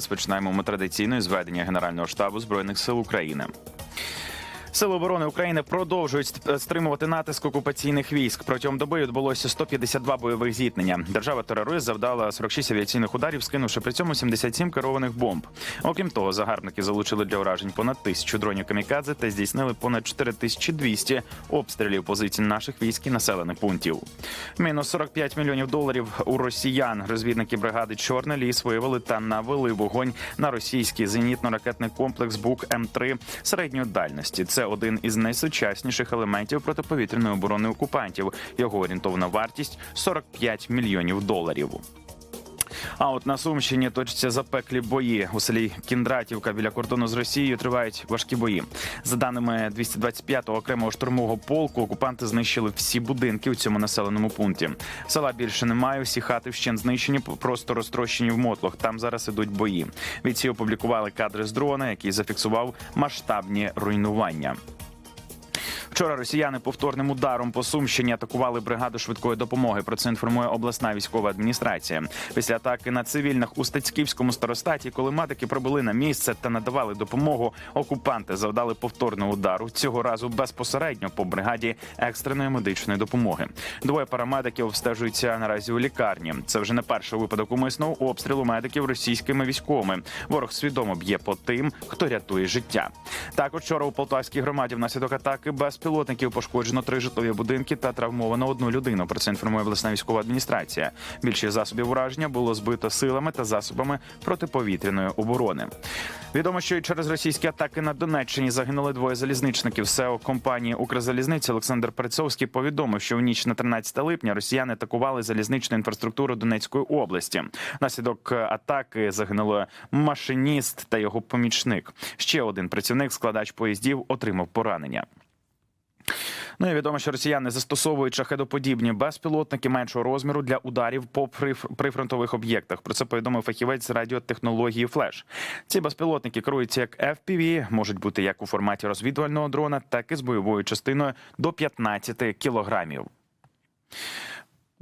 розпочинаємо ми традиційно зведення Генерального штабу збройних сил України. Сили оборони України продовжують стримувати натиск окупаційних військ. Протягом доби відбулося 152 бойових зіткнення. Держава терорист завдала 46 авіаційних ударів, скинувши при цьому 77 керованих бомб. Окрім того, загарбники залучили для уражень понад тисячу дронів камікадзе та здійснили понад 4200 обстрілів позицій наших військ і населених пунктів. Мінус 45 мільйонів доларів у росіян. Розвідники бригади Чорний ліс виявили та навели вогонь на російський зенітно-ракетний комплекс БУК М3 середньої дальності. Це один із найсучасніших елементів протиповітряної оборони окупантів. Його орієнтовна вартість 45 мільйонів доларів. А от на Сумщині точаться запеклі бої у селі Кіндратівка біля кордону з Росією тривають важкі бої. За даними 225-го окремого штурмового полку, окупанти знищили всі будинки у цьому населеному пункті. Села більше немає. Всі хати вщент знищені, просто розтрощені в мотлох. Там зараз ідуть бої. Бійці опублікували кадри з дрона, який зафіксував масштабні руйнування. Вчора росіяни повторним ударом по Сумщині атакували бригаду швидкої допомоги. Про це інформує обласна військова адміністрація. Після атаки на цивільних у Стецьківському старостаті, коли медики прибули на місце та надавали допомогу, окупанти завдали повторного удару цього разу безпосередньо по бригаді екстреної медичної допомоги. Двоє парамедиків обстежуються наразі у лікарні. Це вже не перший випадок умисного обстрілу медиків російськими військовими. Ворог свідомо б'є по тим, хто рятує життя. Також вчора у Полтавській громаді внаслідок атаки безпілотників пошкоджено три житлові будинки та травмовано одну людину. Про це інформує обласна військова адміністрація. Більшість засобів ураження було збито силами та засобами протиповітряної оборони. Відомо, що і через російські атаки на Донеччині загинули двоє залізничників. СЕО компанії Укрзалізниці Олександр Перцовський повідомив, що в ніч на 13 липня росіяни атакували залізничну інфраструктуру Донецької області. Внаслідок атаки загинули машиніст та його помічник. Ще один працівник, складач поїздів, отримав поранення. Ну і відомо, що росіяни застосовують шахедоподібні безпілотники меншого розміру для ударів по приф- прифронтових об'єктах. Про це повідомив фахівець з радіотехнології Флеш. Ці безпілотники керуються як FPV, можуть бути як у форматі розвідувального дрона, так і з бойовою частиною до 15 кілограмів.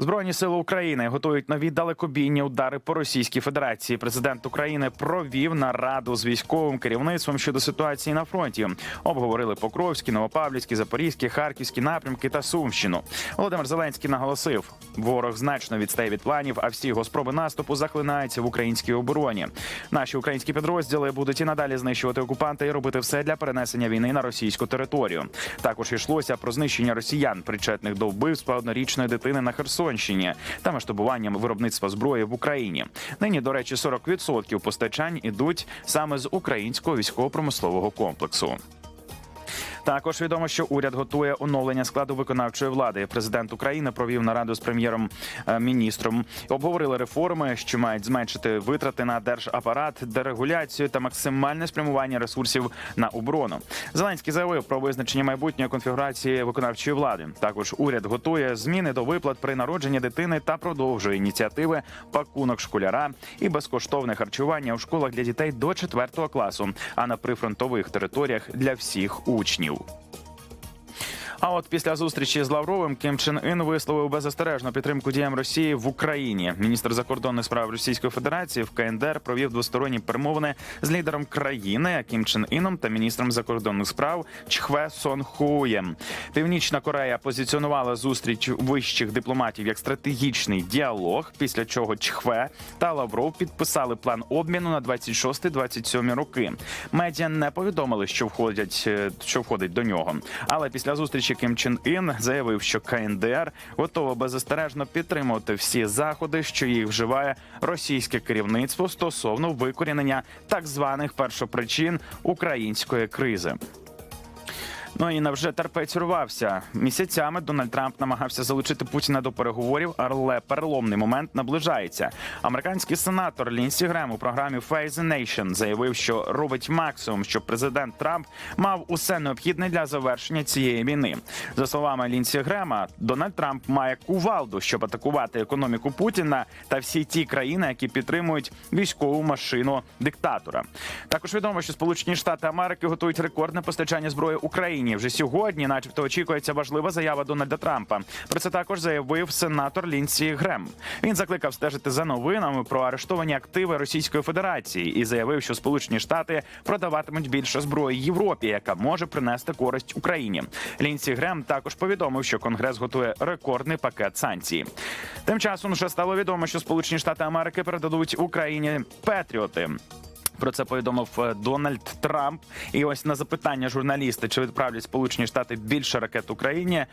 Збройні сили України готують нові далекобійні удари по Російській Федерації. Президент України провів нараду з військовим керівництвом щодо ситуації на фронті. Обговорили Покровські, Новопавлівські, Запорізькі, Харківські напрямки та Сумщину. Володимир Зеленський наголосив: ворог значно відстає від планів, а всі його спроби наступу захлинаються в українській обороні. Наші українські підрозділи будуть і надалі знищувати окупанта і робити все для перенесення війни на російську територію. Також йшлося про знищення росіян, причетних до вбивства однорічної дитини на Херсонщині та масштабуванням виробництва зброї в Україні. Нині, до речі, 40% постачань ідуть саме з українського військово-промислового комплексу. Також відомо, що уряд готує оновлення складу виконавчої влади. Президент України провів нараду з прем'єром-міністром. Обговорили реформи, що мають зменшити витрати на держапарат, дерегуляцію та максимальне спрямування ресурсів на оборону. Зеленський заявив про визначення майбутньої конфігурації виконавчої влади. Також уряд готує зміни до виплат при народженні дитини та продовжує ініціативи пакунок школяра і безкоштовне харчування у школах для дітей до 4 класу, а на прифронтових територіях для всіх учнів. show. А от після зустрічі з Лавровим Кім Чен Ін висловив беззастережну підтримку діям Росії в Україні. Міністр закордонних справ Російської Федерації в КНДР провів двосторонні перемовини з лідером країни Кім Чен Іном та міністром закордонних справ Чхве Сон Хуєм. Північна Корея позиціонувала зустріч вищих дипломатів як стратегічний діалог. Після чого Чхве та Лавров підписали план обміну на 26-27 роки. Медіа не повідомили, що входять, е, що входить до нього. Але після зустрічі Кім Чен Ін заявив, що КНДР готова беззастережно підтримувати всі заходи, що їх вживає російське керівництво стосовно викорінення так званих першопричин української кризи. Ну і навже терпець урвався. Місяцями Дональд Трамп намагався залучити Путіна до переговорів, але переломний момент наближається. Американський сенатор Лінсі Грем у програмі Face the Nation заявив, що робить максимум, щоб президент Трамп мав усе необхідне для завершення цієї війни. За словами Лінсі Грема, Дональд Трамп має кувалду, щоб атакувати економіку Путіна та всі ті країни, які підтримують військову машину диктатора. Також відомо, що Сполучені Штати Америки готують рекордне постачання зброї Україні. Україні. Вже сьогодні, начебто, очікується важлива заява Дональда Трампа. Про це також заявив сенатор Лінсі Грем. Він закликав стежити за новинами про арештовані активи Російської Федерації і заявив, що Сполучені Штати продаватимуть більше зброї Європі, яка може принести користь Україні. Лінсі Грем також повідомив, що Конгрес готує рекордний пакет санкцій. Тим часом вже стало відомо, що Сполучені Штати Америки передадуть Україні Петріоти. Про це повідомив е, Дональд Трамп. І ось на запитання журналісти, чи відправлять Сполучені Штати більше ракет Україні,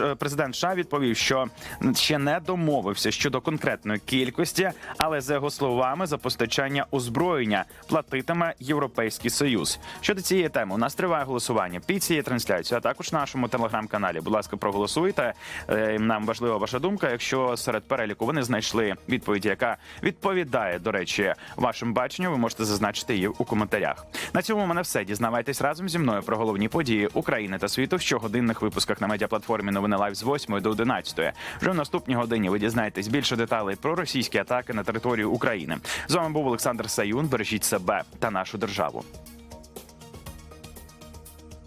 е, президент США відповів, що ще не домовився щодо конкретної кількості, але за його словами, за постачання озброєння платитиме Європейський Союз. Щодо цієї теми, у нас триває голосування під цією трансляцією, а також нашому телеграм-каналі. Будь ласка, проголосуйте. Е, Нам важлива ваша думка. Якщо серед переліку вони знайшли відповідь, яка відповідає, до речі, вашим баченню, ви можете зазначити її у коментарях. На цьому у мене все. Дізнавайтесь разом зі мною про головні події України та світу в щогодинних випусках на медіаплатформі Новини Лайв з 8 до 11. Вже в наступній годині ви дізнаєтесь більше деталей про російські атаки на територію України. З вами був Олександр Саюн. Бережіть себе та нашу державу.